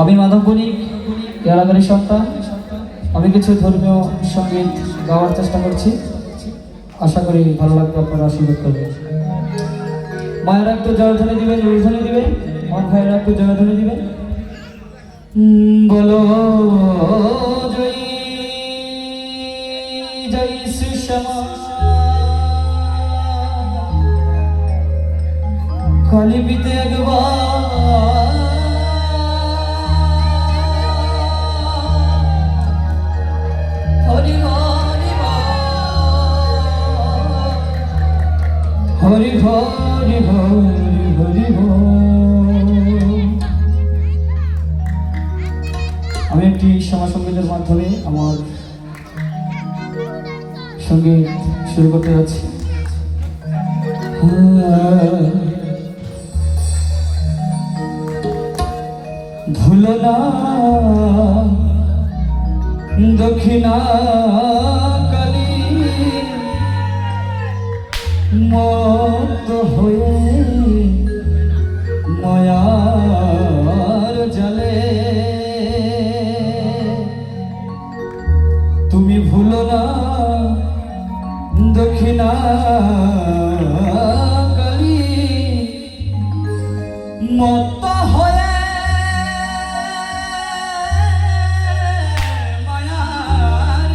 আমি মাধব বণিক এলাকার সন্তান আমি কিছু ধর্মীয় সংগীত গাওয়ার চেষ্টা করছি। আশা করি ভালো লাগবে আপনারা আশীর্বাদ করবেন। মায়েরা একটু জয়ধ্বনি দিবেন উর্ধ্বনি দিবেন আমার ভাইয়েরা একটু জয়ধ্বনি দিবেন। বলো, জয় জয় শ্যামা। কালী পিতে একবার হরি হরি হরি হরি আমি একটি সমাজ সঙ্গীতের মাধ্যমে আমার সংগীত শুরু করতে যাচ্ছি। ভুলো না, দক্ষিণা মত হয়ে জলে। তুমি ভুলো না দক্ষিণা মত হয়ে মায়ার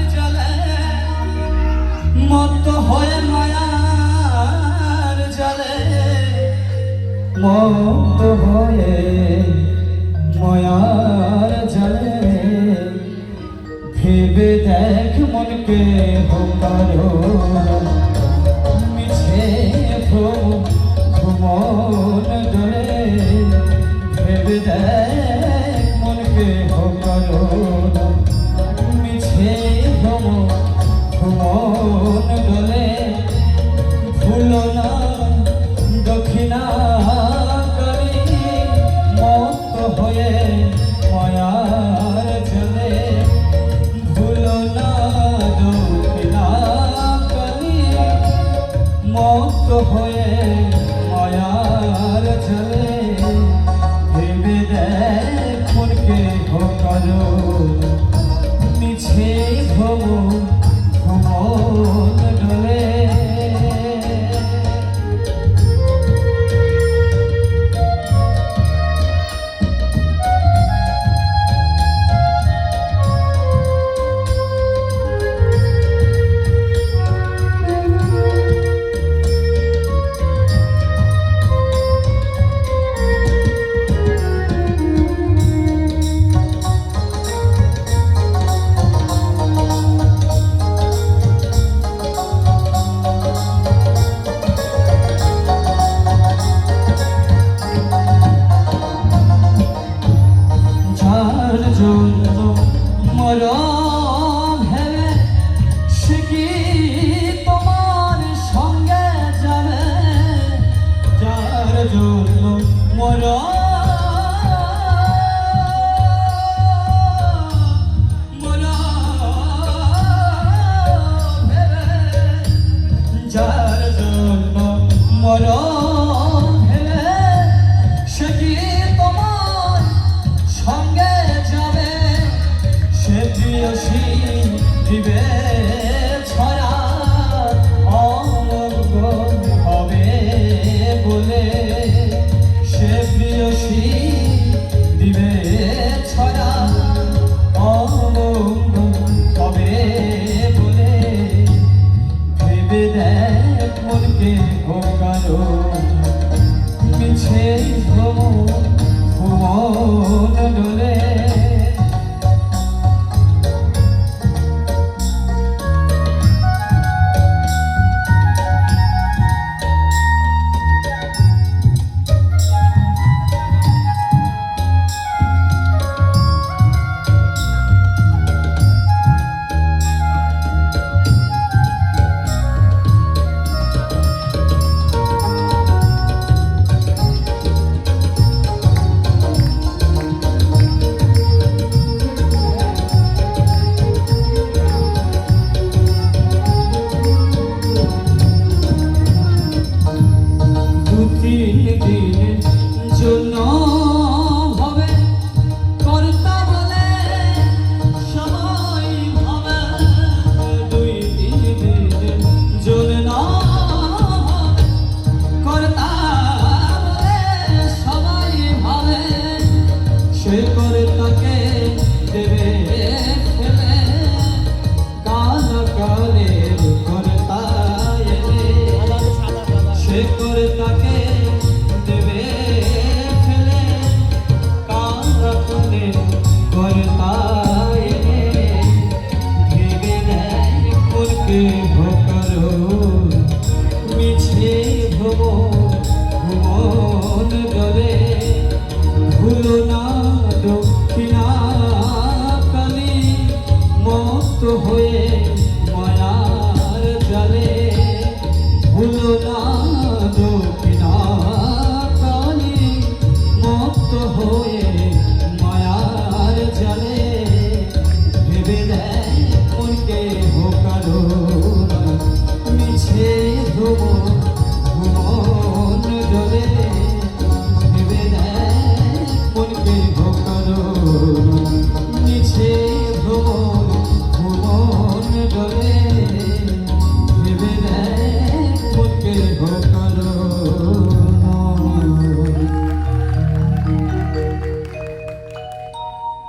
মত হয়ে মায়ার মত হয়ে মায়ার জলে ভেবে দেখ মনকে হোকারো ভেবে দেখ মনকে হোকারো মায়ার জন্য মরম হেরে সে কি তোমার সঙ্গে যাবে? যার জন্য মরম যার জন্য মরম দেখ মনকে মিছে ভুবন ডোলে